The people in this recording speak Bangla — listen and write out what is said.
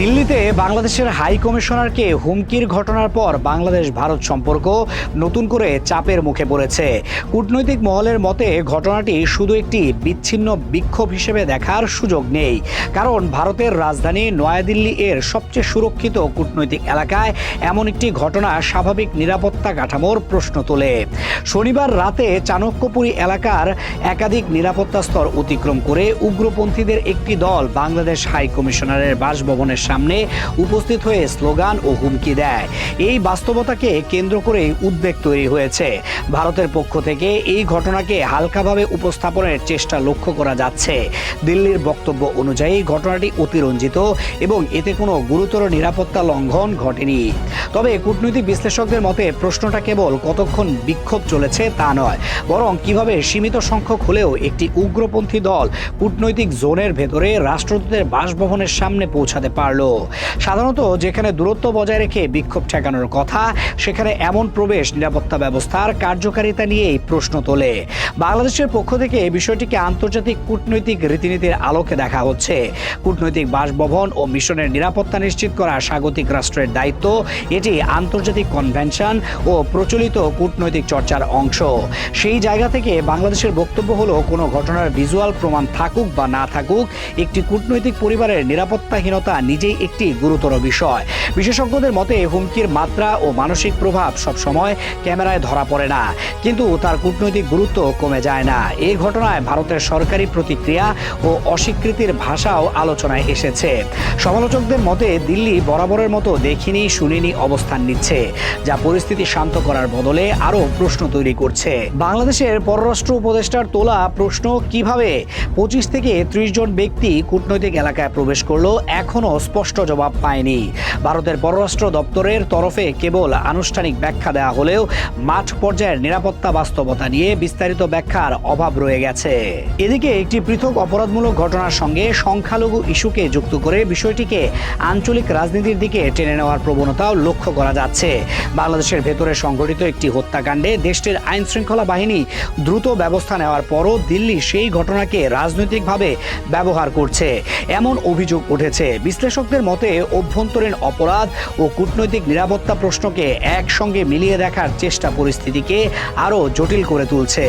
দিল্লিতে বাংলাদেশের হাই কমিশনারকে হুমকির ঘটনার পর বাংলাদেশ ভারত সম্পর্ক নতুন করে চাপের মুখে পড়েছে। কূটনৈতিক মহলের মতে, ঘটনাটি শুধু একটি বিচ্ছিন্ন বিক্ষোভ হিসেবে দেখার সুযোগ নেই। কারণ ভারতের রাজধানী নয়াদিল্লি এর সবচেয়ে সুরক্ষিত কূটনৈতিক এলাকায় এমন একটি ঘটনা স্বাভাবিক নিরাপত্তা কাঠামোর প্রশ্ন তোলে। শনিবার রাতে চাণক্যপুরী এলাকার একাধিক নিরাপত্তা স্তর অতিক্রম করে উগ্রপন্থীদের একটি দল বাংলাদেশ হাই কমিশনারের বাসভবনের সামনে উপস্থিত হয়ে স্লোগান ও হুমকি দেয়। এই বাস্তবতাকে কেন্দ্র করে উদ্বেগ তৈরি হয়েছে। ভারতের পক্ষ থেকে এই ঘটনাকে হালকাভাবে উপস্থাপনের চেষ্টা লক্ষ্য করা যাচ্ছে। দিল্লির বক্তব্য অনুযায়ী ঘটনাটি অতিরঞ্জিত এবং এতে কোনো গুরুতর নিরাপত্তা লঙ্ঘন ঘটেনি। তবে কূটনৈতিক বিশ্লেষকদের মতে প্রশ্নটা কেবল কতক্ষণ বিক্ষোভ চলেছে তা নয়, বরং কীভাবে সীমিত সংখ্যক হলেও একটি উগ্রপন্থী দল কূটনৈতিক জোনের ভেতরে রাষ্ট্রদূতের বাসভবনের সামনে পৌঁছাতে পারল সাধারণত যেখানে দূরত্ব বজায় রেখে বিক্ষোভ ঠেকানোর কথা, সেখানে এমন প্রবেশ নিরাপত্তা ব্যবস্থার কার্যকারিতা নিয়েই প্রশ্ন তোলে। বাংলাদেশের পক্ষ থেকে এই বিষয়টিকে আন্তর্জাতিক কূটনৈতিক রীতিনীতির আলোকে দেখা হচ্ছে। কূটনৈতিক বাসভবন ও মিশনের নিরাপত্তা নিশ্চিত করা স্বাগতিক রাষ্ট্রের দায়িত্ব, এটি আন্তর্জাতিক কনভেনশন ও প্রচলিত কূটনৈতিক চর্চার অংশ। সেই জায়গা থেকে বাংলাদেশের বক্তব্য হলো, কোনো ঘটনার ভিজুয়াল প্রমাণ থাকুক বা না থাকুক, একটি কূটনৈতিক পরিবারের নিরাপত্তাহীনতা নিজেই একটি গুরুতর বিষয়। বিশেষজ্ঞদের মতে, হুমকির মাত্রা ও মানসিক প্রভাব সবসময় ক্যামেরায় ধরা পড়ে না। কিন্তু তার কূটনৈতিক গুরুত্ব কমে যায় না। এই ঘটনায় ভারতের সরকারি প্রতিক্রিয়া ও অস্বীকৃতির ভাষাও আলোচনায় এসেছে। সমালোচকদের মতে, দিল্লি বরাবরের মতো দেখিনি, শুনিনি অবস্থান নিচ্ছে, যা পরিস্থিতি শান্ত করার বদলে আরও প্রশ্ন তৈরি করছে। বাংলাদেশের পররাষ্ট্র উপদেষ্টার তোলা প্রশ্ন, কীভাবে পঁচিশ থেকে ত্রিশ জন ব্যক্তি কূটনৈতিক এলাকায় প্রবেশ করল, এখনও স্পষ্ট জবাব পায়নি। ভারতের পররাষ্ট্র দপ্তরের তরফে কেবল আনুষ্ঠানিক ব্যাখ্যা দেওয়া হলেও মাঠ পর্যায়ের নিরাপত্তা বাস্তবতা নিয়ে বিস্তারিত ব্যাখ্যার অভাব রয়ে গেছে। এদিকে একটি পৃথক অপরাধমূলক ঘটনার সঙ্গে সংখ্যালঘু ইস্যুকে যুক্ত করে বিষয়টিকে আঞ্চলিক রাজনীতির দিকে টেনে নেওয়ার প্রবণতাও লক্ষ্য করা যাচ্ছে। বাংলাদেশের ভেতরে সংঘটিত একটি হত্যাকাণ্ডে দেশটির আইন শৃঙ্খলা বাহিনী দ্রুত ব্যবস্থা নেওয়ার পরও দিল্লি সেই ঘটনাকে রাজনৈতিকভাবে ব্যবহার করছে। এমন অভিযোগ উঠেছে। বিশ্লেষকদের মতে, অভ্যন্তরীণ অপরাধ ও কূটনৈতিক নিরাপত্তা প্রশ্নকে একসঙ্গে মিলিয়ে দেখার চেষ্টা পরিস্থিতিকে আরও জটিল করে তুলছে।